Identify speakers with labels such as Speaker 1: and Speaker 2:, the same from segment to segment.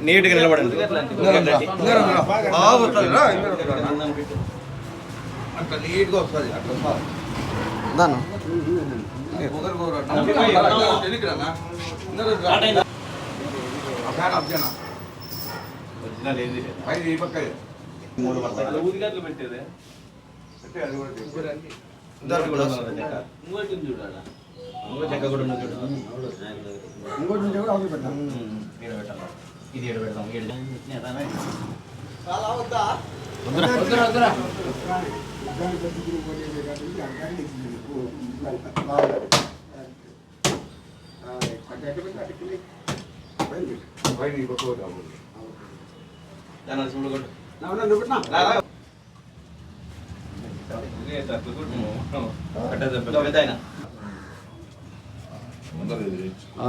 Speaker 1: నీట్గా నిలబడండి.
Speaker 2: అట్లా నీట్గా వస్తుంది. అట్లా
Speaker 3: దాను.
Speaker 2: ఒకరు అట్లా. వెనక్కి ఇది. పెట్టే అది కూడా తీసుకో.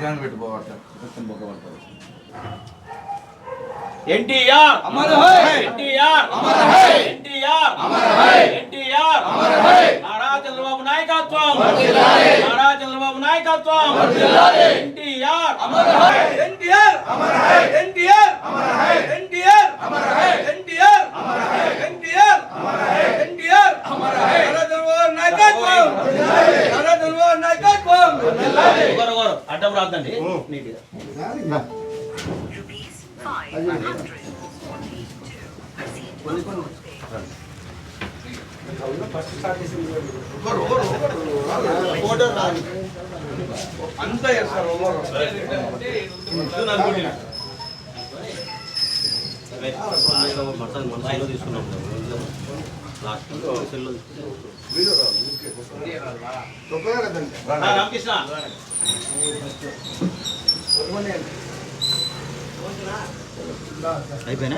Speaker 2: విగ్రహాన్ని పెట్టుకోవట
Speaker 1: మొత్తం బొక్క పడతావు. ఎన్టీఆర్
Speaker 4: అమర్ హై!
Speaker 1: ఎన్టీఆర్
Speaker 4: అమర్ హై!
Speaker 1: ఎన్టీఆర్
Speaker 4: అమర్ హై!
Speaker 1: ఎన్టీఆర్
Speaker 4: అమర్ హై!
Speaker 1: నారా చంద్రబాబు నాయకత్వం
Speaker 4: వర్ధిల్లాలి!
Speaker 1: నారా చంద్రబాబు నాయకత్వం
Speaker 4: వర్ధిల్లాలి!
Speaker 1: ఎన్టీఆర్
Speaker 4: అమర్ హై!
Speaker 1: ఎన్టీఆర్
Speaker 4: అమర్ హై!
Speaker 1: ఎన్టీఆర్
Speaker 4: అమర్ హై!
Speaker 1: ఎన్టీఆర్
Speaker 4: అమర్ హై!
Speaker 1: అడ్డం రాద్దండి. నీట్గా.
Speaker 5: rupees 542. Proceed to
Speaker 1: రామకృష్ణ అయిపోయినా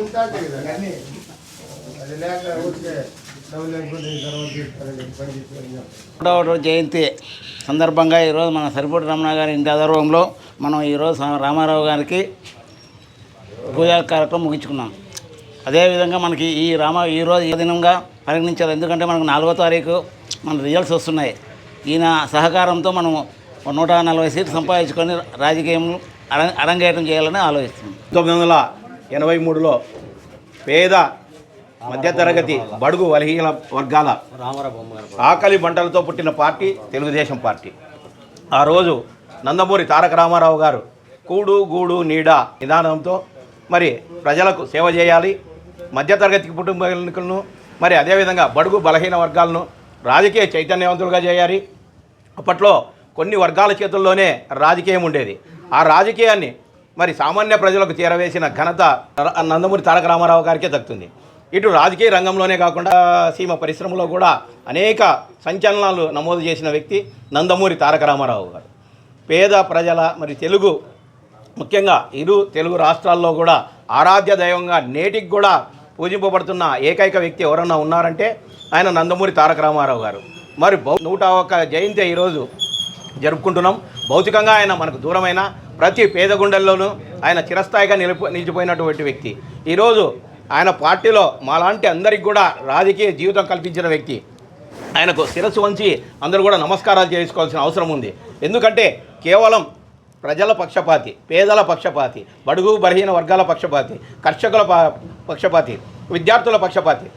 Speaker 3: ఉంటుంది కదా కానీ అది లేక ఊరికే
Speaker 6: ఒకటవ జయంతి సందర్భంగా ఈరోజు మన సరిపూడి రమణ గారి ఇంటి ఆధ్వర్యంలో మనం ఈరోజు రామారావు గారికి పూజా కార్యక్రమం ముగించుకున్నాం. అదేవిధంగా మనకి ఈ రామ ఈరోజు ఈ దినంగా పరిగణించాలి? ఎందుకంటే మనకు నాలుగో తారీఖు మన రిజల్ట్స్ వస్తున్నాయి. ఈయన సహకారంతో మనం నూట నలభై సీట్లు సంపాదించుకొని రాజకీయం అర అరంగేటం చేయాలని ఆలోచిస్తుంది
Speaker 1: తొమ్మిది వందల ఎనభై మూడులో పేద మధ్యతరగతి బడుగు బలహీన వర్గాల ఆకలి బంటలతో పుట్టిన పార్టీ తెలుగుదేశం పార్టీ. ఆ రోజు నందమూరి తారక రామారావు గారు కూడు గూడు నీడ నిదానంతో మరి ప్రజలకు సేవ చేయాలి మధ్యతరగతి కుటుంబాలను మరి అదేవిధంగా బడుగు బలహీన వర్గాలను రాజకీయ చైతన్యవంతులుగా చేయాలి. అప్పట్లో కొన్ని వర్గాల చేతుల్లోనే రాజకీయం ఉండేది. ఆ రాజకీయాన్ని మరి సామాన్య ప్రజలకు చేరవేసిన ఘనత నందమూరి తారక రామారావు గారికే దక్కుతుంది. ఇటు రాజకీయ రంగంలోనే కాకుండా సీమ పరిశ్రమలో కూడా అనేక సంచలనాలు నమోదు చేసిన వ్యక్తి నందమూరి తారక రామారావు గారు. పేద ప్రజల మరి తెలుగు ముఖ్యంగా ఇరు తెలుగు రాష్ట్రాల్లో కూడా ఆరాధ్య దైవంగా నేటికి కూడా పూజింపబడుతున్న ఏకైక వ్యక్తి ఎవరన్నా ఉన్నారంటే ఆయన నందమూరి తారక రామారావు గారు. మరి బౌ నూట ఒక్క జయంతి ఈరోజు జరుపుకుంటున్నాం. భౌతికంగా ఆయన మనకు దూరమైన ప్రతి పేద గుండెల్లోనూ ఆయన చిరస్థాయిగా నిలిపి నిలిచిపోయినటువంటి వ్యక్తి. ఈరోజు ఆయన పార్టీలో మాలాంటి అందరికి కూడా రాజకీయ జీవితం కల్పించిన వ్యక్తి. ఆయనకు శిరస్సు వంచి అందరూ కూడా నమస్కారాలు చేసుకోవాల్సిన అవసరం ఉంది. ఎందుకంటే కేవలం ప్రజల పక్షపాతి పేదల పక్షపాతి బడుగు బలహీన వర్గాల పక్షపాతి కర్షకుల ప- పక్షపాతి విద్యార్థుల పక్షపాతి.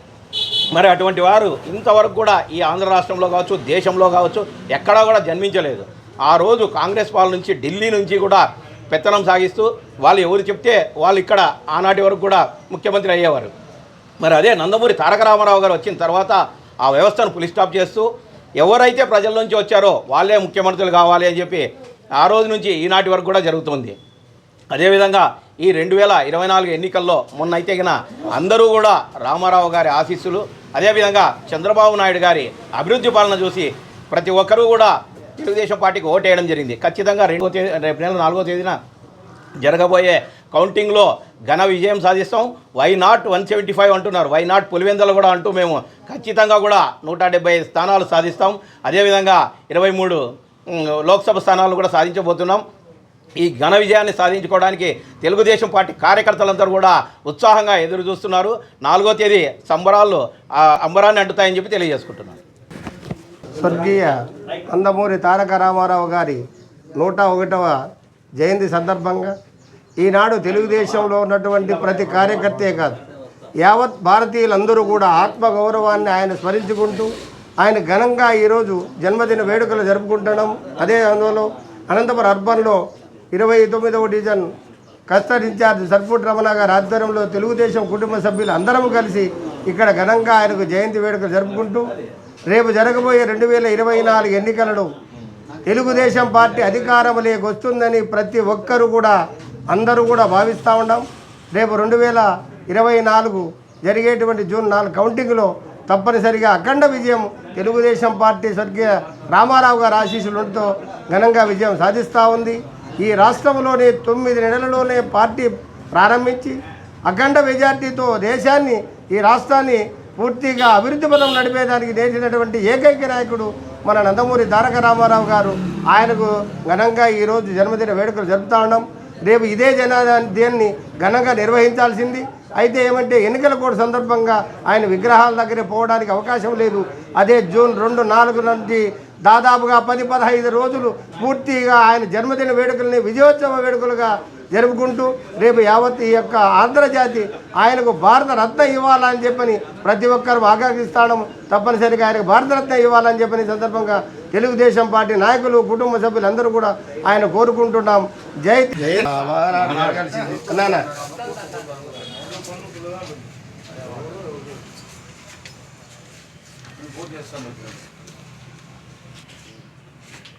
Speaker 1: మరి అటువంటి వారు ఇంతవరకు కూడా ఈ ఆంధ్ర రాష్ట్రంలో కావచ్చు దేశంలో కావచ్చు ఎక్కడా కూడా జన్మించలేదు. ఆ రోజు కాంగ్రెస్ వాళ్ళ నుంచి ఢిల్లీ నుంచి కూడా పెత్తనం సాగిస్తూ వాళ్ళు ఎవరు చెప్తే వాళ్ళు ఇక్కడ ఆనాటి వరకు కూడా ముఖ్యమంత్రి అయ్యేవారు. మరి అదే నందమూరి తారక రామారావు గారు వచ్చిన తర్వాత ఆ వ్యవస్థను పులి స్టాప్ చేస్తూ ఎవరైతే ప్రజల నుంచి వచ్చారో వాళ్ళే ముఖ్యమంత్రులు కావాలి అని చెప్పి ఆ రోజు నుంచి ఈనాటి వరకు కూడా జరుగుతుంది. అదేవిధంగా ఈ రెండు వేల ఇరవై నాలుగు ఎన్నికల్లో మొన్న అయితే గిన అందరూ కూడా రామారావు గారి ఆశీస్సులు అదేవిధంగా చంద్రబాబు నాయుడు గారి అభివృద్ధి పాలన చూసి ప్రతి ఒక్కరూ కూడా తెలుగుదేశం పార్టీకి ఓటేయడం జరిగింది. ఖచ్చితంగా రెండో తేదీ రేపు నెల నాలుగో తేదీన జరగబోయే కౌంటింగ్లో ఘన విజయం సాధిస్తాం. Why not one seventy five అంటున్నారు. వై నాట్ పులివెందలు కూడా అంటూ మేము ఖచ్చితంగా కూడా నూట డెబ్బై స్థానాలు సాధిస్తాం. అదేవిధంగా ఇరవై మూడు లోక్సభ స్థానాలు కూడా సాధించబోతున్నాం. ఈ ఘన విజయాన్ని సాధించుకోవడానికి తెలుగుదేశం పార్టీ కార్యకర్తలందరూ కూడా ఉత్సాహంగా ఎదురు చూస్తున్నారు. నాలుగో తేదీ సంబరాలు ఆ అంబరాన్ని అంటుతాయని చెప్పి తెలియజేసుకుంటున్నారు
Speaker 3: స్వర్గీయ నందమూరి తారక రామారావు గారి నూట ఒకటవ జయంతి సందర్భంగా ఈనాడు తెలుగుదేశంలో ఉన్నటువంటి ప్రతి కార్యకర్తే కాదు యావత్ భారతీయులందరూ కూడా ఆత్మగౌరవాన్ని ఆయన స్మరించుకుంటూ ఆయన ఘనంగా ఈరోజు జన్మదిన వేడుకలు జరుపుకుంటడం అదే అందులో అనంతపురం అర్బన్లో ఇరవై తొమ్మిదవ డివిజన్ కస్టర్ ఇన్ఛార్జ్ సర్పూట్ రమణ గారి ఆధ్వర్యంలో తెలుగుదేశం కుటుంబ సభ్యులు అందరం కలిసి ఇక్కడ ఘనంగా ఆయనకు జయంతి వేడుకలు జరుపుకుంటూ రేపు జరగబోయే రెండు వేల ఇరవై నాలుగు ఎన్నికలలో తెలుగుదేశం పార్టీ అధికారంలోకి వస్తుందని ప్రతి ఒక్కరూ కూడా అందరూ కూడా భావిస్తూ ఉన్నాం రేపు రెండు వేల ఇరవై నాలుగు జరిగేటువంటి జూన్ నాలుగు కౌంటింగ్లో తప్పనిసరిగా అఖండ విజయం తెలుగుదేశం పార్టీ స్వర్గీయ రామారావు గారి ఆశీస్సులతో ఘనంగా విజయం సాధిస్తూ ఉంది. ఈ రాష్ట్రంలోని తొమ్మిది నెలలలోనే పార్టీ ప్రారంభించి అఖండ మెజార్టీతో దేశాన్ని ఈ రాష్ట్రాన్ని పూర్తిగా అభివృద్ధి పదం నడిపేదానికి నేర్చినటువంటి ఏకైక నాయకుడు మన నందమూరి తారక రామారావు గారు. ఆయనకు ఘనంగా ఈరోజు జన్మదిన వేడుకలు జరుపుతా ఉన్నాం. రేపు ఇదే జనాన్ని ఘనంగా నిర్వహించాల్సింది. అయితే ఏమంటే ఎన్నికల కోడ్ సందర్భంగా ఆయన విగ్రహాల దగ్గర పోవడానికి అవకాశం లేదు. అదే జూన్ రెండు నాలుగు నుండి దాదాపుగా పది పదహైదు రోజులు పూర్తిగా ఆయన జన్మదిన వేడుకల్ని విజయోత్సవ వేడుకలుగా జరుపుకుంటూ రేపు యావత్ ఈ యొక్క ఆంధ్రజాతి ఆయనకు భారత రత్న ఇవ్వాలని చెప్పని ప్రతి ఒక్కరు ఆకాంక్షిస్తాడం తప్పనిసరిగా ఆయనకు భారత రత్న ఇవ్వాలని చెప్పని సందర్భంగా తెలుగుదేశం పార్టీ నాయకులు కుటుంబ సభ్యులు అందరూ కూడా ఆయన కోరుకుంటున్నాం. జై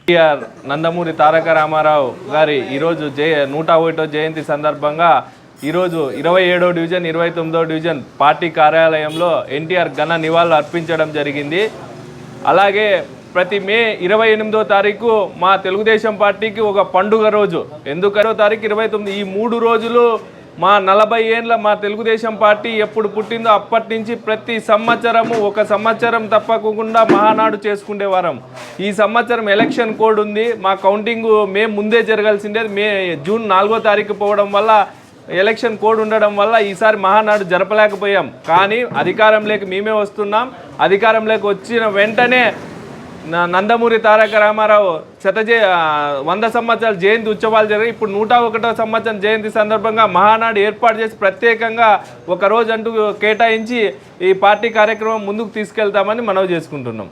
Speaker 4: ఎన్టీఆర్ నందమూరి తారక రామారావు గారి ఈరోజు జయ నూట ఒకటో జయంతి సందర్భంగా ఈరోజు ఇరవై ఏడో డివిజన్ ఇరవై తొమ్మిదో డివిజన్ పార్టీ కార్యాలయంలో ఎన్టీఆర్ ఘన నివాళులు అర్పించడం జరిగింది. అలాగే ప్రతి మే ఇరవై ఎనిమిదో తారీఖు మా తెలుగుదేశం పార్టీకి ఒక పండుగ రోజు. ఎందుకనో తారీఖు ఇరవై తొమ్మిది ఈ మూడు రోజులు మా నలభై ఏండ్ల మా తెలుగుదేశం పార్టీ ఎప్పుడు పుట్టిందో అప్పటి నుంచి ప్రతి సంవత్సరము ఒక సంవత్సరం తప్పకుండా మహానాడు చేసుకునేవారం ఈ సంవత్సరం ఎలక్షన్ కోడ్ ఉంది. మా కౌంటింగ్ మే ముందే జరగాల్సిందే. మే జూన్ నాలుగో తారీఖు పోవడం వల్ల ఎలక్షన్ కోడ్ ఉండడం వల్ల ఈసారి మహానాడు జరపలేకపోయాం. కానీ అధికారంలోకి మేమే వస్తున్నాం. అధికారంలోకి వచ్చిన వెంటనే నందమూరి తారక రామారావు శత జయ వంద సంవత్సరాల జయంతి ఉత్సవాలు జరిగాయి. ఇప్పుడు నూట ఒకటో సంవత్సరం జయంతి సందర్భంగా మహానాడు ఏర్పాటు చేసి ప్రత్యేకంగా ఒక రోజు అంటూ కేటాయించి ఈ పార్టీ కార్యక్రమం ముందుకు తీసుకెళ్తామని మనవి చేసుకుంటున్నాం.